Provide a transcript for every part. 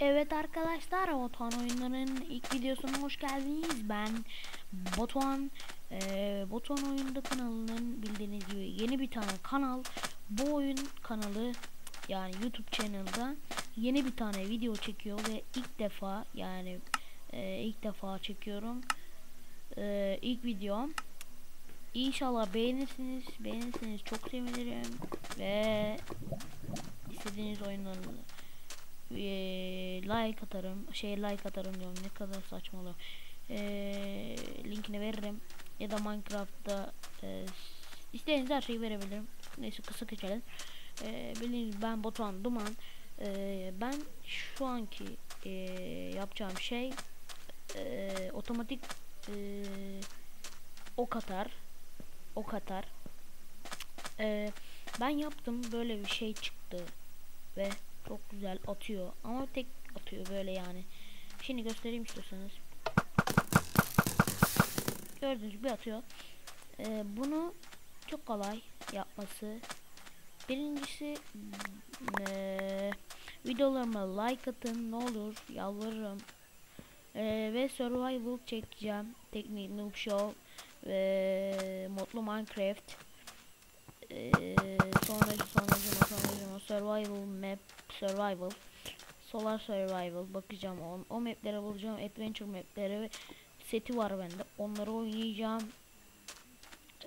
Evet arkadaşlar Batuhan oyunlarının ilk videosuna hoş geldiniz. Ben Batuhan. Ee, Batuhan oyunda kanalının bildiğiniz gibi yeni bir tane kanal. Bu oyun kanalı yani YouTube channel'da yeni bir tane video çekiyor ve ilk defa yani e, ilk defa çekiyorum. E, ilk videom. İnşallah beğenirsiniz. Beğenirseniz çok sevinirim ve istediğiniz oyunları e, like atarım şey like atarım diyorum ne kadar saçma oluyor e, linkini veririm ya da Minecraft'ta e, istediğiniz her şeyi verebilirim. Neyse kısa geçelim e, bildiğiniz ben Batuhan Duman. E, ben şu anki e, yapacağım şey e, otomatik e, ok atar ok atar. E, ben yaptım böyle bir şey çıktı ve çok güzel atıyor ama tek atıyor böyle yani. Şimdi göstereyim istiyorsanız. Gördüğünüz gibi atıyor. Ee, bunu çok kolay yapması. Birincisi ee, videolarıma like atın ne olur yalvarırım. Ee, ve survival çekeceğim. Teknik Noob Show ve Modlu Minecraft. Sonracı sonracı sonracı survival map survival. Solar survival bakacağım on, o maplere bulacağım adventure mapleri ve seti var bende. Onları oynayacağım.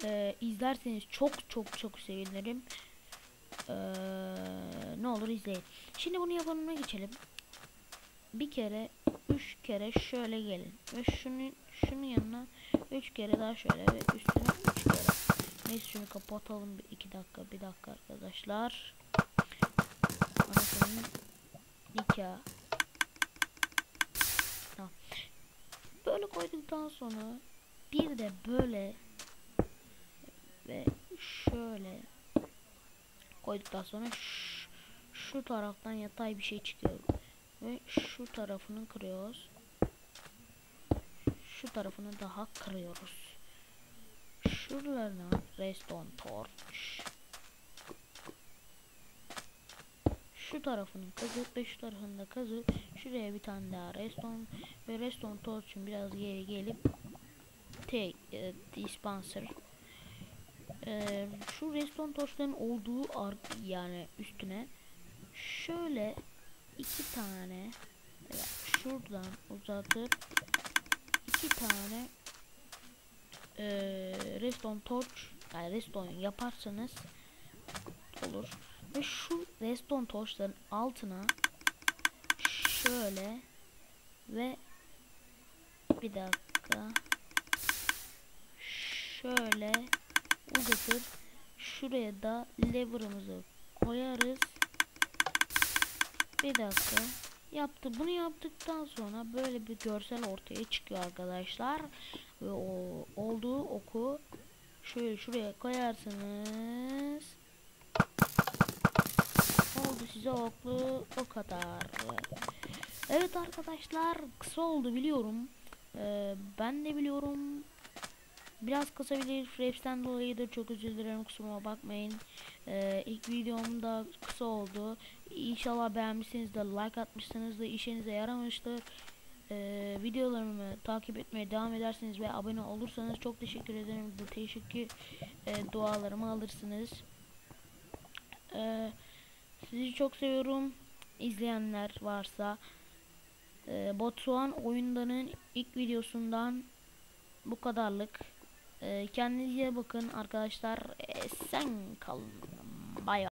Ee, izlerseniz çok çok çok sevinirim. Ee, ne olur izleyin. Şimdi bunu yapımına geçelim. Bir kere üç kere şöyle gelin. Ve şunun şunun yanına üç kere daha şöyle ve üstüne üç kere. Neyse şunu kapatalım bir iki dakika bir dakika arkadaşlar. Tamam. Böyle koyduktan sonra bir de böyle ve şöyle koyduktan sonra şu, şu taraftan yatay bir şey çıkıyor ve şu tarafını kırıyoruz. Şu tarafını daha kırıyoruz şuralarına redstone torch şu tarafını kazıp ve şu tarafını da şuraya bir tane daha redstone ve redstone torch'un biraz geri gelip take e, dispenser. E, şu redstone torch'ların olduğu ark yani üstüne şöyle iki tane evet, şuradan uzatıp iki tane e, redstone torch yani redstone yaparsanız olur ve şu redstone torchların altına şöyle ve bir dakika. Şöyle uzatır şuraya da lever'ımızı koyarız. Bir dakika. Yaptı. Bunu yaptıktan sonra böyle bir görsel ortaya çıkıyor arkadaşlar. Ve o olduğu oku şöyle şuraya koyarsınız oldu size oklu o kadar. Evet arkadaşlar kısa oldu biliyorum. Ee, ben de biliyorum. Biraz kısa bilir Fraps'ten dolayıdır çok özür dilerim kusuruma bakmayın. Ee, ilk videom da kısa oldu. İnşallah beğenmişsiniz de like atmışsınız da işinize yaramıştır. Ee, videolarımı takip etmeye devam ederseniz ve abone olursanız çok teşekkür ederim. Bu teşekkür e, dualarımı alırsınız. Ee, sizi çok seviyorum. İzleyenler varsa e, Batuhan oyunlarının ilk videosundan bu kadarlık. E, kendinize bakın arkadaşlar. Esen kalın. Bay